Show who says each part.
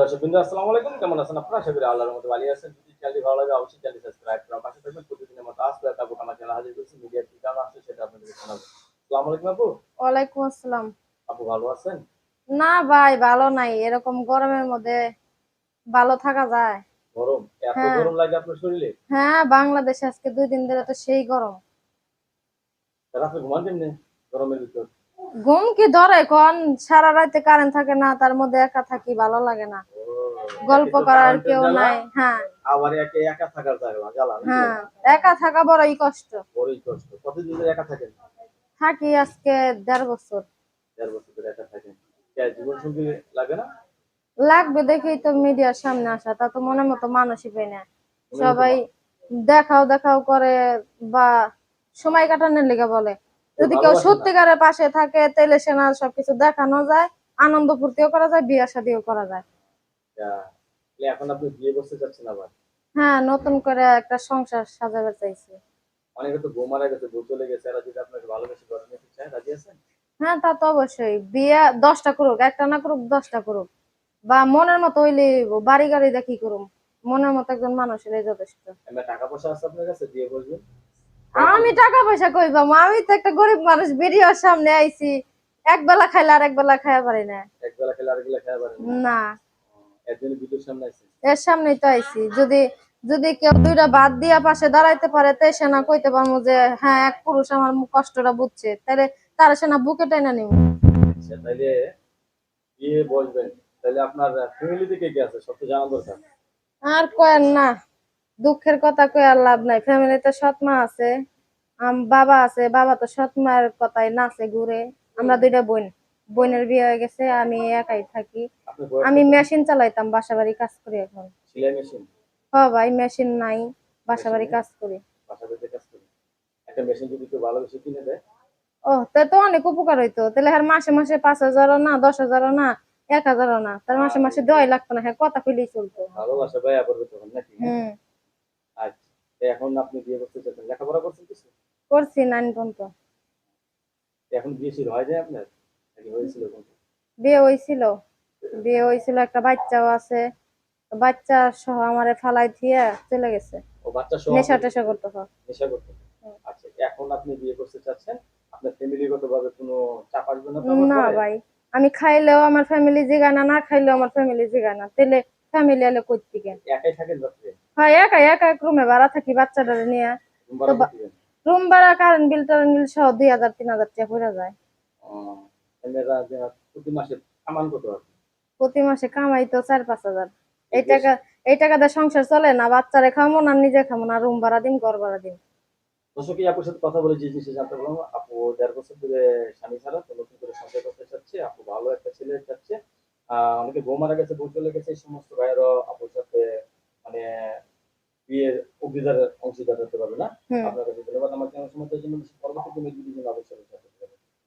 Speaker 1: দর্শক বিন্দু আসসালামু আলাইকুম। কেমন আছেন আপনারা? আশা করি আল্লাহর মধ্যে ভালো আছেন। যদি চ্যানেলটি ভালো লাগে অবশ্যই চ্যানেলটি সাবস্ক্রাইব করুন পাশে থাকবেন। প্রতিদিনের মতো আসলে আমার চ্যানেল হাজির করছি মিডিয়ার কি কারণ আসছে সেটা আপনাদের আসসালামু আলাইকুম আপু।
Speaker 2: ওয়ালাইকুম আসসালাম।
Speaker 1: আপু ভালো আছেন?
Speaker 2: না ভাই ভালো নাই। এরকম গরমের মধ্যে ভালো থাকা যায়।
Speaker 1: গরম? এত
Speaker 2: হ্যাঁ।
Speaker 1: গরম লাগে আপনার শরীরে?
Speaker 2: হ্যাঁ বাংলাদেশে আজকে দুই দিন ধরে তো সেই গরম।
Speaker 1: রাতে ঘুমান কেমনে? গরমের ভিতর?
Speaker 2: ঘুম কি ধরে কোন সারা রাতে কারেন্ট থাকে না তার মধ্যে একা থাকি ভালো লাগে না। গল্প করার কেউ নাই হ্যাঁ।
Speaker 1: আবার একে একা থাকার জায়গা জ্বালা
Speaker 2: হ্যাঁ একা থাকা বড়ই কষ্ট।
Speaker 1: বড়ই কষ্ট। কতদিন একা থাকেন?
Speaker 2: থাকি আজকে দেড় বছর।
Speaker 1: দেড় বছর ধরে একা থাকেন। জীবন সঙ্গী লাগে না?
Speaker 2: লাগবে দেখেই তো মিডিয়ার সামনে আসা তা তো মনের মতো মানুষই পাই না। সবাই দেখাও দেখাও করে বা সময় কাটানোর লেগে বলে। যদি কেউ সত্যিকারের পাশে থাকে তাহলে সে না সবকিছু দেখানো যায় আনন্দ ফুর্তিও করা যায় বিয়ে শাদিও করা যায়।
Speaker 1: এখন আপনি বিয়ে করতে আবার?
Speaker 2: হ্যাঁ নতুন করে একটা সংসার সাজাবে চাইছি।
Speaker 1: অনেকে তো বউ মারা গেছে বউ চলে গেছে এরা যদি আপনাকে ভালোবেসে ঘরে নিতে চায় রাজি আছেন?
Speaker 2: হ্যাঁ তা তো অবশ্যই। বিয়ে দশটা করুক একটা না করুক দশটা করুক। বা মনের মতো হইলে বাড়ি গাড়ি দেখি করুম? মনের মতো একজন মানুষ হলে যথেষ্ট
Speaker 1: টাকা পয়সা আছে আপনার কাছে বিয়ে করবেন
Speaker 2: আমি টাকা পয়সা কই পাবো? আমি তো একটা গরিব মানুষ ভিডিওর সামনে আইছি। এক বেলা খাইলে আর এক বেলা খাইয়া পারি না।
Speaker 1: এক বেলা খেলে আরেক বেলা খেয়ে পারেন
Speaker 2: না?
Speaker 1: একদিন ভিডিওর সামনে আছে
Speaker 2: এর সামনেই তো আইছি। যদি যদি কেউ দুইটা বাদ দিয়া পাশে দাঁড়াইতে পারে তাই সে না কইতে পারব যে হ্যাঁ এক পুরুষ আমার কষ্টটা বুঝছে। তাহলে তার সে না বুকে টেনে নিব।
Speaker 1: আচ্ছা তাইলে বিয়ে বসবেন। তাহলে আপনার ফ্যামিলিতে কে কে আছে? সব তো জানা দরকার।
Speaker 2: আর কয়েন না। দুঃখের কথা কয়ে আর লাভ নাই। ফ্যামিলিতে সৎ মা আছে আম বাবা আছে বাবা তো সৎ মায়ের কথাই নাচে ঘুরে। আমরা দুইটা বোন বোনের বিয়ে হয়ে গেছে আমি একাই থাকি। আমি মেশিন চালাইতাম বাসা বাড়ি কাজ করি এখন। হ ভাই মেশিন নাই বাসা বাড়ি কাজ করি। ও তা তো অনেক উপকার হইতো। তাহলে আর মাসে মাসে পাঁচ হাজারও না দশ হাজারও না এক হাজারও না। তার মাসে মাসে দেওয়াই লাগতো না হ্যাঁ কথা কইলেই চলতো।
Speaker 1: ভালোবাসা
Speaker 2: হুম।
Speaker 1: আচ্ছা এখন আপনি বিয়ে করতে চাচ্ছেন লেখাপড়া করছেন কিছু?
Speaker 2: করছি নাইন পর্যন্ত।
Speaker 1: এখন বিয়ে হয় যায় আপনার? নাকি হয়েছিল কোনটা?
Speaker 2: বিয়ে হয়েছিল। বিয়ে হয়েছিল একটা বাচ্চাও আছে। বাচ্চা সহ আমারে ফালাই দিয়ে চলে গেছে।
Speaker 1: ও বাচ্চা সহ
Speaker 2: নেশা টেশা করতে হয়।
Speaker 1: নেশা করতে আচ্ছা এখন আপনি বিয়ে করতে চাচ্ছেন আপনার ফ্যামিলিগত ভাবে কোনো চাপ আসবে না তো
Speaker 2: না ভাই আমি খাইলেও আমার ফ্যামিলি জিগায় না খাইলেও আমার ফ্যামিলি জিগায় না। তাহলে ফ্যামিলি কই থেকে
Speaker 1: একাই থাকেন রাত্রে?
Speaker 2: হয় একা একা এক রুমে ভাড়া থাকি নিয়ে।
Speaker 1: রুম ভাড়া
Speaker 2: কারেন্ট বিল টারেন্ট বিল সহ দুই হাজার তিন হাজার টাকা পড়ে যায়।
Speaker 1: প্রতি মাসে
Speaker 2: কামাই তো চার পাঁচ হাজার। এই টাকা এই টাকা দিয়ে সংসার চলে না বাচ্চারে খামো না নিজে খামো না রুম ভাড়া দিন ঘর ভাড়া দিন।
Speaker 1: দর্শক এই আপুর সাথে কথা বলে যে জিনিসটা জানতে পারলাম আপু দেড় বছর ধরে স্বামী ছাড়া তো নতুন করে সংসার করতে চাচ্ছে আপু ভালো একটা ছেলে চাচ্ছে। অনেকে গেছে বউ চলে গেছে এই সমস্ত ভাইয়েরও আপুর সাথে মানে বিয়ের অংশীদার হতে পারবে না। আপনার কাছে ধন্যবাদ আমার চ্যানেল সময় জন্য পরবর্তী কোনো